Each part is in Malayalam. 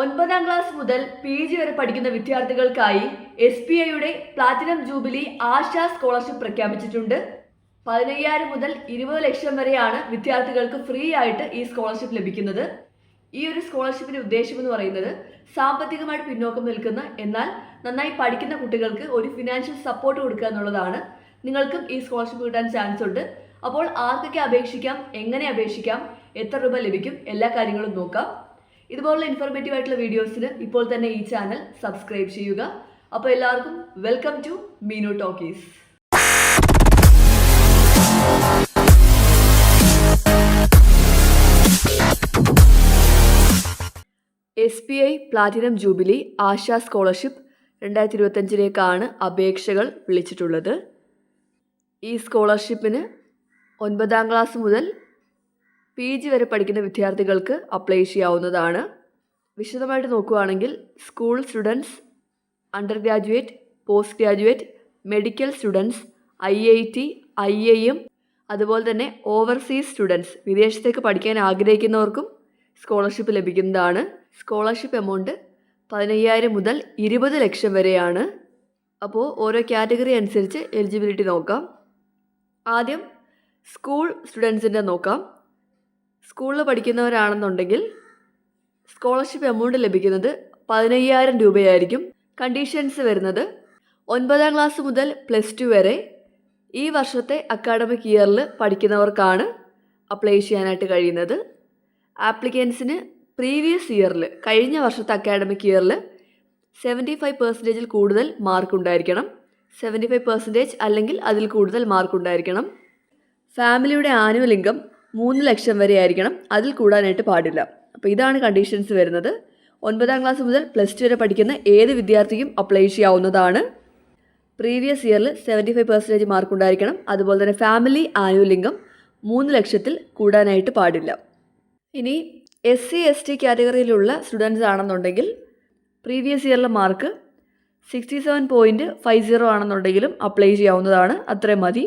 ഒൻപതാം ക്ലാസ് മുതൽ പി ജി വരെ പഠിക്കുന്ന വിദ്യാർത്ഥികൾക്കായി എസ് ബി ഐയുടെ പ്ലാറ്റിനം ജൂബിലി ആശാ സ്കോളർഷിപ്പ് പ്രഖ്യാപിച്ചിട്ടുണ്ട്. പതിനയ്യായിരം മുതൽ ഇരുപത് ലക്ഷം വരെയാണ് വിദ്യാർത്ഥികൾക്ക് ഫ്രീ ആയിട്ട് ഈ സ്കോളർഷിപ്പ് ലഭിക്കുന്നത്. ഈ ഒരു സ്കോളർഷിപ്പിന്റെ ഉദ്ദേശം എന്ന് പറയുന്നത് സാമ്പത്തികമായിട്ട് പിന്നോക്കം നിൽക്കുന്ന എന്നാൽ നന്നായി പഠിക്കുന്ന കുട്ടികൾക്ക് ഒരു ഫിനാൻഷ്യൽ സപ്പോർട്ട് കൊടുക്കുക എന്നുള്ളതാണ്. നിങ്ങൾക്കും ഈ സ്കോളർഷിപ്പ് കിട്ടാൻ ചാൻസ് ഉണ്ട്. അപ്പോൾ ആർക്കൊക്കെ അപേക്ഷിക്കാം എങ്ങനെ അപേക്ഷിക്കാം എത്ര രൂപ ലഭിക്കും എല്ലാ കാര്യങ്ങളും നോക്കാം. ഇതുപോലുള്ള ഇൻഫോർമേറ്റീവ് ആയിട്ടുള്ള വീഡിയോസിന് ഇപ്പോൾ തന്നെ ഈ ചാനൽ സബ്സ്ക്രൈബ് ചെയ്യുക. അപ്പോൾ എല്ലാവർക്കും welcome to Meenu talkies S B I platinum jubilee Asha scholarship രണ്ടായിരത്തി ഇരുപത്തഞ്ചിലേക്കാണ് അപേക്ഷകൾ വിളിച്ചിട്ടുള്ളത്. ഈ സ്കോളർഷിപ്പിന് ഒൻപതാം ക്ലാസ് മുതൽ പി ജി വരെ പഠിക്കുന്ന വിദ്യാർത്ഥികൾക്ക് അപ്ലൈ ചെയ്യാവുന്നതാണ്. വിശദമായിട്ട് നോക്കുകയാണെങ്കിൽ school students under graduate post graduate medical students I I T I I M അതുപോലെ തന്നെ ഓവർസീസ് സ്റ്റുഡൻസ് വിദേശത്തേക്ക് പഠിക്കാൻ ആഗ്രഹിക്കുന്നവർക്കും സ്കോളർഷിപ്പ് ലഭിക്കുന്നതാണ്. സ്കോളർഷിപ്പ് എമൗണ്ട് പതിനയ്യായിരം മുതൽ ഇരുപത് ലക്ഷം വരെയാണ്. അപ്പോൾ ഓരോ കാറ്റഗറി അനുസരിച്ച് എലിജിബിലിറ്റി നോക്കാം. ആദ്യം സ്കൂൾ സ്റ്റുഡൻസിന്റെ നോക്കാം. സ്കൂളിൽ പഠിക്കുന്നവരാണെന്നുണ്ടെങ്കിൽ സ്കോളർഷിപ്പ് എമൗണ്ട് ലഭിക്കുന്നത് പതിനയ്യായിരം രൂപയായിരിക്കും. കണ്ടീഷൻസ് വരുന്നത് ഒൻപതാം ക്ലാസ് മുതൽ പ്ലസ് ടു വരെ ഈ വർഷത്തെ അക്കാഡമിക് ഇയറിൽ പഠിക്കുന്നവർക്കാണ് അപ്ലൈ ചെയ്യാനായിട്ട് കഴിയുന്നത്. ആപ്ലിക്കൻസിന് പ്രീവിയസ് ഇയറിൽ കഴിഞ്ഞ വർഷത്തെ അക്കാഡമിക് ഇയറിൽ സെവന്റി ഫൈവ് പെർസെന്റേജിൽ കൂടുതൽ മാർക്ക് ഉണ്ടായിരിക്കണം. സെവന്റി ഫൈവ് പെർസെന്റേജ് അല്ലെങ്കിൽ അതിൽ കൂടുതൽ മാർക്ക് ഉണ്ടായിരിക്കണം. ഫാമിലിയുടെ ആനുവൽ ഇൻകം മൂന്ന് ലക്ഷം വരെ ആയിരിക്കണം. അതിൽ കൂടാനായിട്ട് പാടില്ല. അപ്പോൾ ഇതാണ് കണ്ടീഷൻസ് വരുന്നത്. ഒൻപതാം ക്ലാസ് മുതൽ പ്ലസ് ടു വരെ പഠിക്കുന്ന ഏത് വിദ്യാർത്ഥിക്കും അപ്ലൈ ചെയ്യാവുന്നതാണ്. പ്രീവിയസ് ഇയറിൽ സെവന്റി ഫൈവ് പെർസെന്റേജ് മാർക്ക് ഉണ്ടായിരിക്കണം. അതുപോലെ തന്നെ ഫാമിലി ആനുലിംഗം മൂന്ന് ലക്ഷത്തിൽ കൂടാനായിട്ട് പാടില്ല. ഇനി എസ് സി എസ് ടി കാറ്റഗറിയിലുള്ള സ്റ്റുഡൻസ് ആണെന്നുണ്ടെങ്കിൽ previous ഇയറിലെ mark sixty seven point five zero ആണെന്നുണ്ടെങ്കിലും അപ്ലൈ ചെയ്യാവുന്നതാണ്. അത്രയും മതി.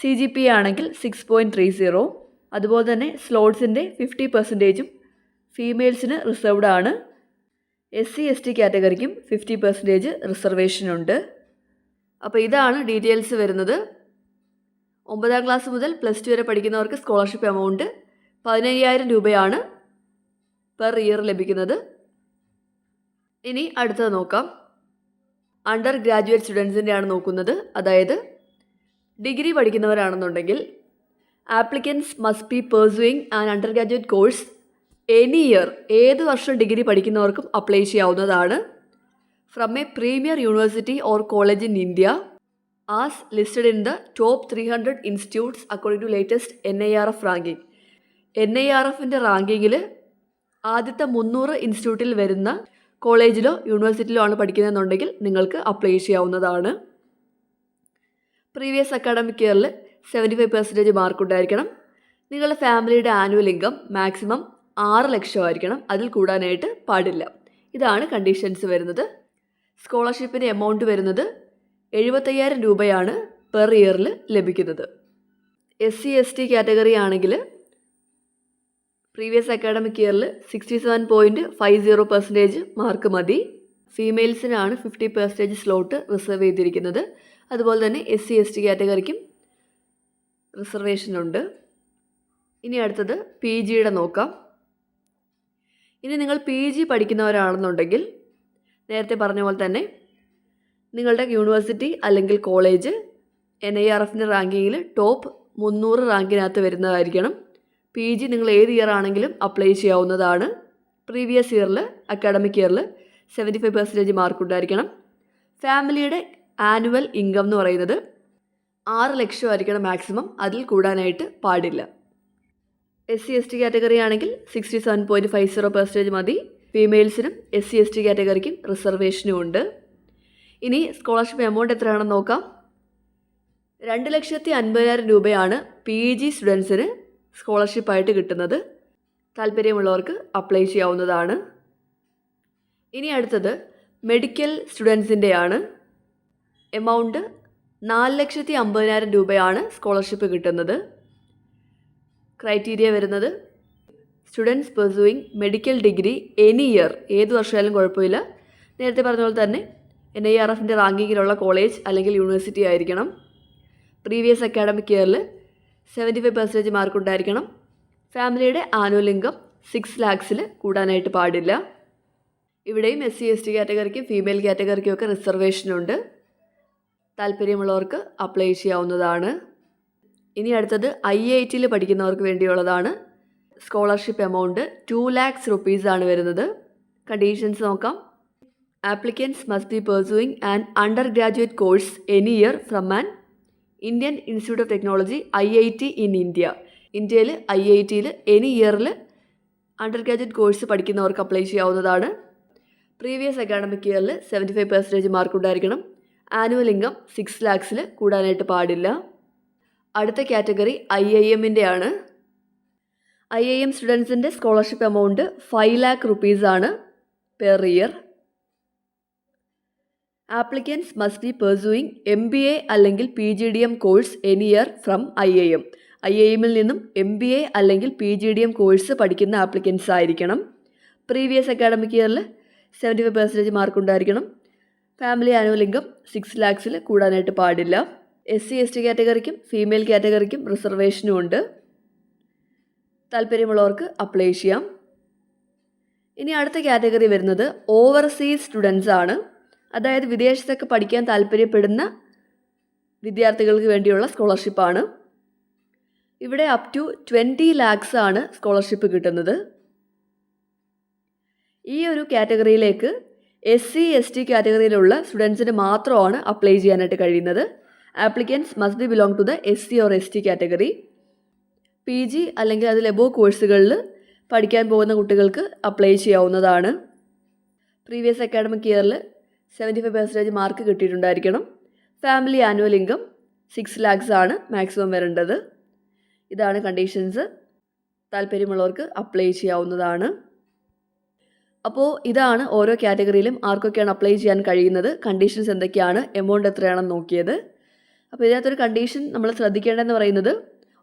സി ജി പി ആണെങ്കിൽ സിക്സ് പോയിന്റ് ത്രീ സീറോ അതുപോലെ തന്നെ സ്ലോട്ട്സിന്റെ ഫിഫ്റ്റി പെർസെന്റേജും ഫീമെയിൽസിന് റിസർവ്ഡ് ആണ് എസ് സി എസ് ടി കാറ്റഗറിക്കും ഫിഫ്റ്റി പെർസെന്റേജ് റിസർവേഷനുണ്ട്. അപ്പോൾ ഇതാണ് ഡീറ്റെയിൽസ് വരുന്നത്. ഒമ്പതാം ക്ലാസ് മുതൽ പ്ലസ് ടു വരെ പഠിക്കുന്നവർക്ക് സ്കോളർഷിപ്പ് എമൗണ്ട് പതിനയ്യായിരം രൂപയാണ് പെർ ഇയർ ലഭിക്കുന്നത്. ഇനി അടുത്തത് നോക്കാം. അണ്ടർ ഗ്രാജുവേറ്റ് സ്റ്റുഡൻസിന്റെ ആണ് നോക്കുന്നത്. അതായത് degree പഠിക്കുന്നവരാണെന്നുണ്ടെങ്കിൽ applicants must be pursuing an undergraduate course any year ഏത് വർഷം ഡിഗ്രി പഠിക്കുന്നവർക്കും അപ്ലൈ ചെയ്യാവുന്നതാണ്. From a premier university or college in India as listed in the top three hundred institutes according to latest N I R F ranking N I R എഫിന്റെ റാങ്കിങ്ങിൽ ആദ്യത്തെ മുന്നൂറ് ഇൻസ്റ്റിറ്റ്യൂട്ടിൽ വരുന്ന കോളേജിലോ യൂണിവേഴ്സിറ്റിയിലോ ആണ് പഠിക്കുന്നതെന്നുണ്ടെങ്കിൽ നിങ്ങൾക്ക് അപ്ലൈ ചെയ്യാവുന്നതാണ്. പ്രീവിയസ് അക്കാഡമിക് ഇയറിൽ സെവന്റി ഫൈവ് പെർസെന്റേജ് മാർക്ക് ഉണ്ടായിരിക്കണം. നിങ്ങളുടെ ഫാമിലിയുടെ ആനുവൽ ഇൻകം മാക്സിമം ആറ് ലക്ഷമായിരിക്കണം. അതിൽ കൂടാനായിട്ട് പാടില്ല. ഇതാണ് കണ്ടീഷൻസ് വരുന്നത്. സ്കോളർഷിപ്പിന്റെ എമൗണ്ട് വരുന്നത് എഴുപത്തയ്യായിരം രൂപയാണ് പെർ ഇയറിൽ ലഭിക്കുന്നത്. S C S T category ആണെങ്കിൽ പ്രീവിയസ് അക്കാഡമിക് ഇയറിൽ sixty seven point five zero percentage mark മതി. ഫീമെയിൽസിനാണ് ഫിഫ്റ്റി പെർസെന്റേജ് സ്ലോട്ട് റിസർവ് ചെയ്തിരിക്കുന്നത്. അതുപോലെ തന്നെ എസ് സി എസ് ടി കാറ്റഗറിക്കും റിസർവേഷനുണ്ട്. ഇനി അടുത്തത് പി ജിയുടെ നോക്കാം. ഇനി നിങ്ങൾ പി ജി പഠിക്കുന്നവരാണെന്നുണ്ടെങ്കിൽ നേരത്തെ പറഞ്ഞ പോലെ തന്നെ നിങ്ങളുടെ യൂണിവേഴ്സിറ്റി അല്ലെങ്കിൽ കോളേജ് എൻ ഐ ആർ എഫിന്റെ റാങ്കിങ്ങിൽ ടോപ്പ് മുന്നൂറ് റാങ്കിനകത്ത് വരുന്നതായിരിക്കണം. പി ജി നിങ്ങൾ ഏത് ഇയർ ആണെങ്കിലും അപ്ലൈ ചെയ്യാവുന്നതാണ്. പ്രീവിയസ് ഇയറിൽ അക്കാഡമിക് ഇയറിൽ സെവന്റി ഫൈവ് പെർസെന്റേജ് മാർക്ക് ഉണ്ടായിരിക്കണം. ഫാമിലിയുടെ ആനുവൽ ഇൻകം എന്ന് പറയുന്നത് ആറ് ലക്ഷമായിരിക്കണം മാക്സിമം അതിൽ കൂടാനായിട്ട് പാടില്ല. S C S T category ആണെങ്കിൽ sixty seven point five zero percentage മതി. ഫീമെയിൽസിനും എസ് സി എസ് ടി കാറ്റഗറിക്കും റിസർവേഷനും ഉണ്ട്. ഇനി സ്കോളർഷിപ്പ് എമൗണ്ട് എത്രയാണെന്ന് നോക്കാം. രണ്ട് ലക്ഷത്തി അൻപതിനായിരം രൂപയാണ് പി ജി സ്റ്റുഡൻസിന് സ്കോളർഷിപ്പായിട്ട് കിട്ടുന്നത്. താല്പര്യമുള്ളവർക്ക് അപ്ലൈ ചെയ്യാവുന്നതാണ്. ഇനി അടുത്തത് മെഡിക്കൽ സ്റ്റുഡൻസിന്റെയാണ് എമൗണ്ട് നാല് ലക്ഷത്തി അമ്പതിനായിരം രൂപയാണ് സ്കോളർഷിപ്പ് കിട്ടുന്നത്. ക്രൈറ്റീരിയ വരുന്നത് students pursuing medical degree any year ഏത് വർഷമായാലും കുഴപ്പമില്ല. നേരത്തെ പറഞ്ഞ പോലെ തന്നെ എൻ ഐ ആർ എഫിന്റെ റാങ്കിങ്ങിലുള്ള കോളേജ് അല്ലെങ്കിൽ യൂണിവേഴ്സിറ്റി ആയിരിക്കണം. പ്രീവിയസ് അക്കാഡമിക് ഇയറിൽ സെവന്റി ഫൈവ് പെർസെന്റേജ് മാർക്ക് ഉണ്ടായിരിക്കണം. ഫാമിലിയുടെ ആനുവൽ ഇൻകം സിക്സ് ലാക്സിൽ കൂടാനായിട്ട് പാടില്ല. ഇവിടെയും എസ് സി എസ് ടി കാറ്റഗറിക്കും ഫീമെയിൽ കാറ്റഗറിക്കും ഒക്കെ റിസർവേഷനുണ്ട് താല്പര്യമുള്ളവർക്ക് അപ്ലൈ ചെയ്യാവുന്നതാണ്. ഇനി അടുത്തത് ഐ ഐ ടിയിൽ പഠിക്കുന്നവർക്ക് വേണ്ടിയുള്ളതാണ്. സ്കോളർഷിപ്പ് എമൗണ്ട് ടു ലാക്സ് റുപ്പീസാണ് വരുന്നത്. കണ്ടീഷൻസ് നോക്കാം. Applicants must be pursuing and undergraduate course any year from an Indian institute of technology I I T in India ഇന്ത്യയിൽ ഐ ഐ ടിയിൽ എനി ഇയറിൽ അണ്ടർ ഗ്രാജുവേറ്റ് കോഴ്സ് പഠിക്കുന്നവർക്ക് അപ്ലൈ ചെയ്യാവുന്നതാണ്. പ്രീവിയസ് അക്കാഡമിക് ഇയറിൽ സെവന്റി ഫൈവ് പെർസെന്റേജ് മാർക്ക് ഉണ്ടായിരിക്കണം. ആനുവൽ ഇൻകം സിക്സ് ലാക്സിൽ കൂടാനായിട്ട് പാടില്ല. അടുത്ത കാറ്റഗറി ഐ ഐ എമ്മിന്റെ ആണ് ഐ ഐ എം സ്റ്റുഡൻസിന്റെ സ്കോളർഷിപ്പ് എമൗണ്ട് ഫൈവ് ലാക്ക് റുപ്പീസാണ് per year. Applicants must be pursuing M B A അല്ലെങ്കിൽ P G D M course any year from I I M. I I എമ്മിൽ നിന്നും എം ബി എ അല്ലെങ്കിൽ P G D M course പഠിക്കുന്ന ആപ്ലിക്കൻസ് ആയിരിക്കണം. പ്രീവിയസ് അക്കാഡമിക് ഇയറിൽ സെവന്റി ഫൈവ് പെർസെന്റേജ് മാർക്ക് ഉണ്ടായിരിക്കണം ഫാമിലി ആനുവൽ ഇൻകം സിക്സ് ലാക്സിൽ കൂടാനായിട്ട് പാടില്ല. എസ് സി എസ് ടി കാറ്റഗറിക്കും ഫീമെയിൽ കാറ്റഗറിക്കും റിസർവേഷനും ഉണ്ട്. താല്പര്യമുള്ളവർക്ക് അപ്ലൈ ചെയ്യാം. ഇനി അടുത്ത കാറ്റഗറി വരുന്നത് ഓവർസീസ് സ്റ്റുഡൻസ് ആണ്. അതായത് വിദേശത്തൊക്കെ പഠിക്കാൻ താല്പര്യപ്പെടുന്ന വിദ്യാർത്ഥികൾക്ക് വേണ്ടിയുള്ള സ്കോളർഷിപ്പാണ് ഇവിടെ അപ് ടു ട്വന്റി ലാക്സ് ആണ് സ്കോളർഷിപ്പ് കിട്ടുന്നത്. ഈ ഒരു കാറ്റഗറിയിലേക്ക് എസ് സി എസ് ടി കാറ്റഗറിയിലുള്ള സ്റ്റുഡൻസിന് മാത്രമാണ് അപ്ലൈ ചെയ്യാനായിട്ട് കഴിയുന്നത്. Applicants must be belong to the S C or S T category P G അല്ലെങ്കിൽ അതിൽ എബോ കോഴ്സുകളിൽ പഠിക്കാൻ പോകുന്ന കുട്ടികൾക്ക് അപ്ലൈ ചെയ്യാവുന്നതാണ്. പ്രീവിയസ് അക്കാഡമിക് ഇയറിൽ seventy five percentage mark കിട്ടിയിട്ടുണ്ടായിരിക്കണം. Family annual income six lakhs ആണ് മാക്സിമം വരേണ്ടത്. ഇതാണ് കണ്ടീഷൻസ് താല്പര്യമുള്ളവർക്ക് അപ്ലൈ ചെയ്യാവുന്നതാണ്. അപ്പോൾ ഇതാണ് ഓരോ കാറ്റഗറിയിലും ആർക്കൊക്കെയാണ് അപ്ലൈ ചെയ്യാൻ കഴിയുന്നത് കണ്ടീഷൻസ് എന്തൊക്കെയാണ് എമൗണ്ട് എത്രയാണെന്ന് നോക്കിയത്. അപ്പോൾ ഇതിനകത്തൊരു കണ്ടീഷൻ നമ്മൾ ശ്രദ്ധിക്കേണ്ടതെന്ന് പറയുന്നത്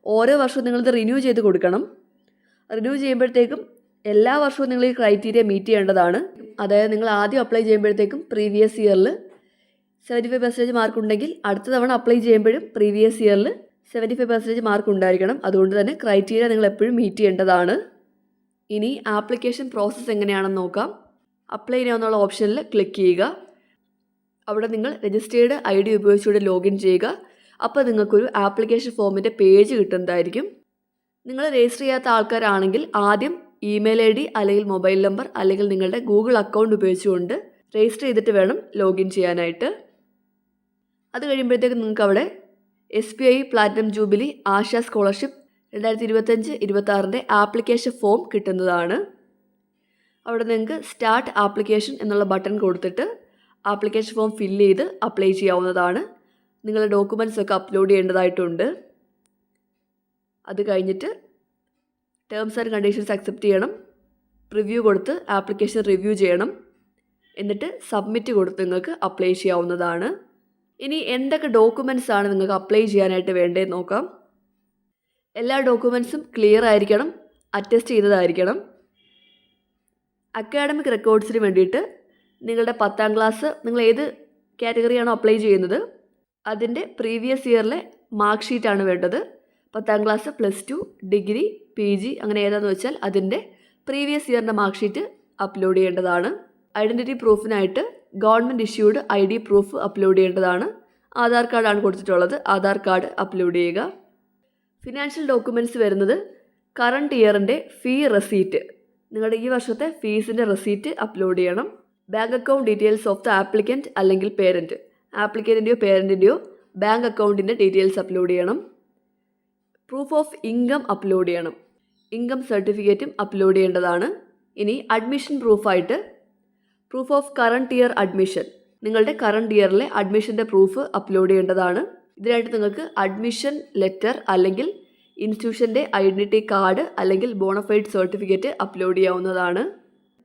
ഓരോ വർഷവും നിങ്ങളിത് റിന്യൂ ചെയ്ത് കൊടുക്കണം. റിന്യൂ ചെയ്യുമ്പോഴത്തേക്കും എല്ലാ വർഷവും നിങ്ങൾ ഈ ക്രൈറ്റീരിയ മീറ്റ് ചെയ്യേണ്ടതാണ്. അതായത് നിങ്ങൾ ആദ്യം അപ്ലൈ ചെയ്യുമ്പോഴത്തേക്കും പ്രീവിയസ് ഇയറിൽ സെവന്റി ഫൈവ് പെർസെന്റേജ് മാർക്ക് ഉണ്ടെങ്കിൽ അടുത്ത തവണ അപ്ലൈ ചെയ്യുമ്പോഴും പ്രീവിയസ് ഇയറിൽ സെവന്റി ഫൈവ് പെർസെന്റേജ് മാർക്ക് ഉണ്ടായിരിക്കണം. അതുകൊണ്ട് തന്നെ ക്രൈറ്റീരിയ നിങ്ങൾ എപ്പോഴും മീറ്റ് ചെയ്യേണ്ടതാണ്. ഇനി ആപ്ലിക്കേഷൻ പ്രോസസ്സ് എങ്ങനെയാണെന്ന് നോക്കാം. അപ്ലൈ ചെയ്യാവുന്ന ഓപ്ഷനിൽ ക്ലിക്ക് ചെയ്യുക. അവിടെ നിങ്ങൾ രജിസ്റ്റേർഡ് ഐ ഡി ഉപയോഗിച്ചുകൊണ്ട് ലോഗിൻ ചെയ്യുക. അപ്പോൾ നിങ്ങൾക്കൊരു ആപ്ലിക്കേഷൻ ഫോമിന്റെ പേജ് കിട്ടുന്നതായിരിക്കും. നിങ്ങൾ രജിസ്റ്റർ ചെയ്യാത്ത ആൾക്കാരാണെങ്കിൽ ആദ്യം ഇമെയിൽ ഐ ഡി അല്ലെങ്കിൽ മൊബൈൽ നമ്പർ അല്ലെങ്കിൽ നിങ്ങളുടെ ഗൂഗിൾ അക്കൗണ്ട് ഉപയോഗിച്ചുകൊണ്ട് രജിസ്റ്റർ ചെയ്തിട്ട് വേണം ലോഗിൻ ചെയ്യാനായിട്ട്. അത് കഴിയുമ്പോഴത്തേക്ക് നിങ്ങൾക്ക് അവിടെ S B I platinum jubilee Asha scholarship രണ്ടായിരത്തി ഇരുപത്തഞ്ച് ഇരുപത്താറിന്റെ ആപ്ലിക്കേഷൻ ഫോം കിട്ടുന്നതാണ്. അവിടെ നിങ്ങൾക്ക് സ്റ്റാർട്ട് ആപ്ലിക്കേഷൻ എന്നുള്ള ബട്ടൺ കൊടുത്തിട്ട് ആപ്ലിക്കേഷൻ ഫോം ഫില്ല് ചെയ്ത് അപ്ലൈ ചെയ്യാവുന്നതാണ്. നിങ്ങളുടെ ഡോക്യുമെന്റ്സ് ഒക്കെ അപ്ലോഡ് ചെയ്യേണ്ടതായിട്ടുണ്ട്. അത് കഴിഞ്ഞിട്ട് ടേംസ് ആൻഡ് കണ്ടീഷൻസ് അക്സെപ്റ്റ് ചെയ്യണം. റിവ്യൂ കൊടുത്ത് ആപ്ലിക്കേഷൻ റിവ്യൂ ചെയ്യണം. എന്നിട്ട് സബ്മിറ്റ് കൊടുത്ത് നിങ്ങൾക്ക് അപ്ലൈ ചെയ്യാവുന്നതാണ്. ഇനി എന്തൊക്കെ ഡോക്യുമെന്റ്സ് ആണ് നിങ്ങൾക്ക് അപ്ലൈ ചെയ്യാനായിട്ട് വേണ്ടതെന്ന് നോക്കാം. എല്ലാ ഡോക്യുമെൻസും ക്ലിയർ ആയിരിക്കണം അറ്റസ്റ്റ് ചെയ്തതായിരിക്കണം. അക്കാഡമിക് റെക്കോർഡ്സിന് വേണ്ടിയിട്ട് നിങ്ങളുടെ പത്താം ക്ലാസ് നിങ്ങൾ ഏത് കാറ്റഗറിയാണോ അപ്ലൈ ചെയ്യുന്നത് അതിന്റെ പ്രീവിയസ് ഇയറിലെ മാർക്ക് ഷീറ്റാണ് വേണ്ടത്. പത്താം class plus two degree P G അങ്ങനെ ഏതാണെന്ന് വെച്ചാൽ അതിന്റെ പ്രീവിയസ് ഇയറിന്റെ മാർക്ക് ഷീറ്റ് അപ്ലോഡ് ചെയ്യേണ്ടതാണ്. Identity പ്രൂഫിനായിട്ട് government issued I D proof upload ചെയ്യേണ്ടതാണ്. ആധാർ കാർഡാണ് കൊടുത്തിട്ടുള്ളത് ആധാർ കാർഡ് അപ്ലോഡ് ചെയ്യുക. ഫിനാൻഷ്യൽ ഡോക്യുമെന്റ്സ് വരുന്നത് കറണ്ട് ഇയറിന്റെ ഫീ റെസീറ്റ് നിങ്ങളുടെ ഈ വർഷത്തെ ഫീസിന്റെ റെസീറ്റ് അപ്ലോഡ് ചെയ്യണം. Bank account details of the applicant അല്ലെങ്കിൽ പേരന്റ് ആപ്ലിക്കന്റിന്റെയോ പേരന്റിന്റെയോ ബാങ്ക് അക്കൗണ്ടിന്റെ ഡീറ്റെയിൽസ് അപ്ലോഡ് ചെയ്യണം. പ്രൂഫ് ഓഫ് ഇൻകം അപ്ലോഡ് ചെയ്യണം. ഇൻകം സർട്ടിഫിക്കറ്റും അപ്ലോഡ് ചെയ്യേണ്ടതാണ്. ഇനി admission പ്രൂഫായിട്ട് proof of current year admission നിങ്ങളുടെ കറണ്ട് ഇയറിലെ അഡ്മിഷന്റെ പ്രൂഫ് അപ്ലോഡ് ചെയ്യേണ്ടതാണ്. ഇതിനായിട്ട് നിങ്ങൾക്ക് അഡ്മിഷൻ ലെറ്റർ അല്ലെങ്കിൽ ഇൻസ്റ്റിറ്റ്യൂഷന്റെ ഐഡന്റിറ്റി കാർഡ് അല്ലെങ്കിൽ ബോണഫൈഡ് സർട്ടിഫിക്കറ്റ് അപ്ലോഡ് ചെയ്യാവുന്നതാണ്.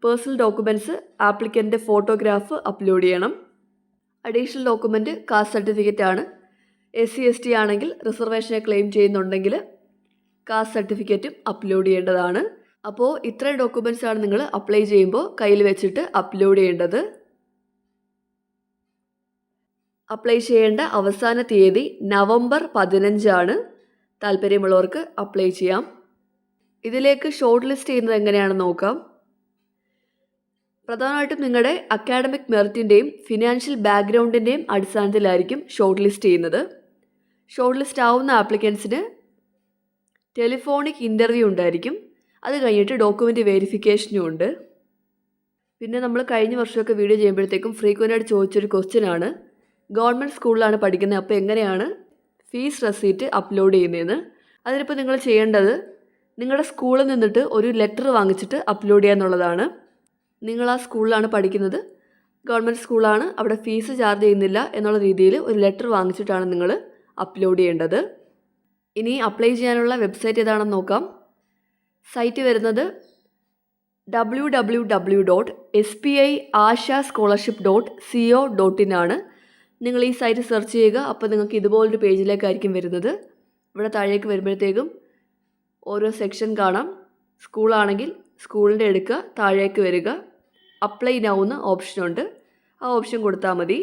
പേഴ്സണൽ ഡോക്യുമെന്റ്സ് ആപ്ലിക്കന്റെ ഫോട്ടോഗ്രാഫ് അപ്ലോഡ് ചെയ്യണം. അഡീഷണൽ ഡോക്യുമെന്റ് കാസ്റ്റ് സർട്ടിഫിക്കറ്റ് ആണ്. എസ് സി എസ് ടി ആണെങ്കിൽ റിസർവേഷനെ ക്ലെയിം ചെയ്യുന്നുണ്ടെങ്കിൽ കാസ്റ്റ് സർട്ടിഫിക്കറ്റും അപ്ലോഡ് ചെയ്യേണ്ടതാണ്. അപ്പോൾ ഇത്രയും ഡോക്യുമെന്റ്സ് ആണ് നിങ്ങൾ അപ്ലൈ ചെയ്യുമ്പോൾ കയ്യിൽ വെച്ചിട്ട് അപ്ലോഡ് ചെയ്യേണ്ടത്. അപ്ലൈ ചെയ്യേണ്ട അവസാന തീയതി നവംബർ പതിനഞ്ചാണ്. താല്പര്യമുള്ളവർക്ക് അപ്ലൈ ചെയ്യാം. ഇതിലേക്ക് ഷോർട്ട് ലിസ്റ്റ് ചെയ്യുന്നത് എങ്ങനെയാണെന്ന് നോക്കാം. പ്രധാനമായിട്ടും നിങ്ങളുടെ അക്കാഡമിക് മെറിറ്റിന്റെയും ഫിനാൻഷ്യൽ ബാക്ക്ഗ്രൗണ്ടിന്റെയും അടിസ്ഥാനത്തിലായിരിക്കും ഷോർട്ട് ലിസ്റ്റ് ചെയ്യുന്നത്. ഷോർട്ട് ലിസ്റ്റ് ആവുന്ന ആപ്ലിക്കൻസിന് ടെലിഫോണിക് ഇന്റർവ്യൂ ഉണ്ടായിരിക്കും. അത് കഴിഞ്ഞിട്ട് ഡോക്യുമെന്റ് വെരിഫിക്കേഷനും ഉണ്ട്. പിന്നെ നമ്മൾ കഴിഞ്ഞ വർഷമൊക്കെ വീഡിയോ ചെയ്യുമ്പോഴത്തേക്കും ഫ്രീക്വന്റ് ആയിട്ട് ചോദിച്ചൊരു ക്വസ്റ്റ്യൻ ആണ്. ഗവൺമെന്റ് സ്കൂളിലാണ് പഠിക്കുന്നത്. അപ്പോൾ എങ്ങനെയാണ് ഫീസ് റെസീറ്റ് അപ്ലോഡ് ചെയ്യുന്നതെന്ന്. അതിനിപ്പോൾ നിങ്ങൾ ചെയ്യേണ്ടത് നിങ്ങളുടെ സ്കൂളിൽ നിന്നിട്ട് ഒരു ലെറ്റർ വാങ്ങിച്ചിട്ട് അപ്ലോഡ് ചെയ്യുക എന്നുള്ളതാണ്. നിങ്ങൾ ആ സ്കൂളിലാണ് പഠിക്കുന്നത്. ഗവൺമെന്റ് സ്കൂളാണ് അവിടെ ഫീസ് ചാർജ് ചെയ്യുന്നില്ല എന്നുള്ള രീതിയിൽ ഒരു ലെറ്റർ വാങ്ങിച്ചിട്ടാണ് നിങ്ങൾ അപ്ലോഡ് ചെയ്യേണ്ടത്. ഇനി അപ്ലൈ ചെയ്യാനുള്ള വെബ്സൈറ്റ് ഏതാണെന്ന് നോക്കാം. സൈറ്റ് വരുന്നത് W W W dot S P I Asha scholarship dot C O dot in ആണ്. നിങ്ങൾ ഈ സൈറ്റ് സെർച്ച് ചെയ്യുക. അപ്പോൾ നിങ്ങൾക്ക് ഇതുപോലൊരു പേജിലേക്കായിരിക്കും വരുന്നത്. ഇവിടെ താഴേക്ക് വരുമ്പോഴത്തേക്കും ഓരോ സെക്ഷൻ കാണാം. സ്കൂളാണെങ്കിൽ സ്കൂളിന്റെ എടുക്കുക. താഴേക്ക് വരിക. അപ്ലൈ നൗ എന്ന് ഓപ്ഷനുണ്ട് ആ ഓപ്ഷൻ കൊടുത്താൽ മതി.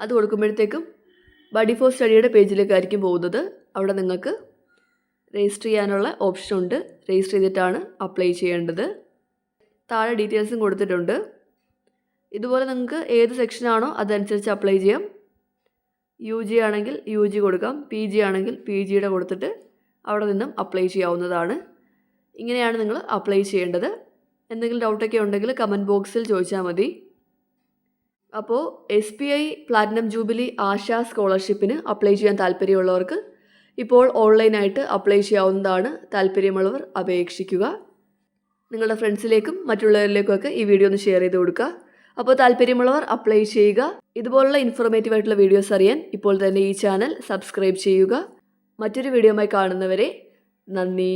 അത് കൊടുക്കുമ്പോഴത്തേക്കും ബഡി ഫോർ സ്റ്റഡിയുടെ പേജിലേക്കായിരിക്കും പോകുന്നത്. അവിടെ നിങ്ങൾക്ക് രജിസ്റ്റർ ചെയ്യാനുള്ള ഓപ്ഷനുണ്ട് രജിസ്റ്റർ ചെയ്തിട്ടാണ് അപ്ലൈ ചെയ്യേണ്ടത്. താഴെ ഡീറ്റെയിൽസും കൊടുത്തിട്ടുണ്ട്. ഇതുപോലെ നിങ്ങൾക്ക് ഏത് സെക്ഷനാണോ അതനുസരിച്ച് അപ്ലൈ ചെയ്യാം. യു ജി ആണെങ്കിൽ യു ജി കൊടുക്കാം. പി ജി ആണെങ്കിൽ പി ജിയുടെ കൊടുത്തിട്ട് അവിടെ നിന്നും അപ്ലൈ ചെയ്യാവുന്നതാണ്. ഇങ്ങനെയാണ് നിങ്ങൾ അപ്ലൈ ചെയ്യേണ്ടത്. എന്തെങ്കിലും ഡൗട്ടൊക്കെ ഉണ്ടെങ്കിൽ കമന്റ് ബോക്സിൽ ചോദിച്ചാൽ മതി. അപ്പോൾ S B I platinum jubilee Asha സ്കോളർഷിപ്പിന് apply ചെയ്യാൻ താല്പര്യമുള്ളവർക്ക് ഇപ്പോൾ ഓൺലൈനായിട്ട് അപ്ലൈ ചെയ്യാവുന്നതാണ്. താല്പര്യമുള്ളവർ അപേക്ഷിക്കുക. നിങ്ങളുടെ ഫ്രണ്ട്സിലേക്കും മറ്റുള്ളവരിലേക്കുമൊക്കെ ഈ വീഡിയോ ഒന്ന് ഷെയർ ചെയ്ത് കൊടുക്കുക. അപ്പോൾ താല്പര്യമുള്ളവർ അപ്ലൈ ചെയ്യുക. ഇതുപോലുള്ള ഇൻഫോർമേറ്റീവ് ആയിട്ടുള്ള വീഡിയോസ് അറിയാൻ ഇപ്പോൾ തന്നെ ഈ ചാനൽ സബ്സ്ക്രൈബ് ചെയ്യുക. മറ്റൊരു വീഡിയോയുമായി കാണുന്നവരെ നന്ദി.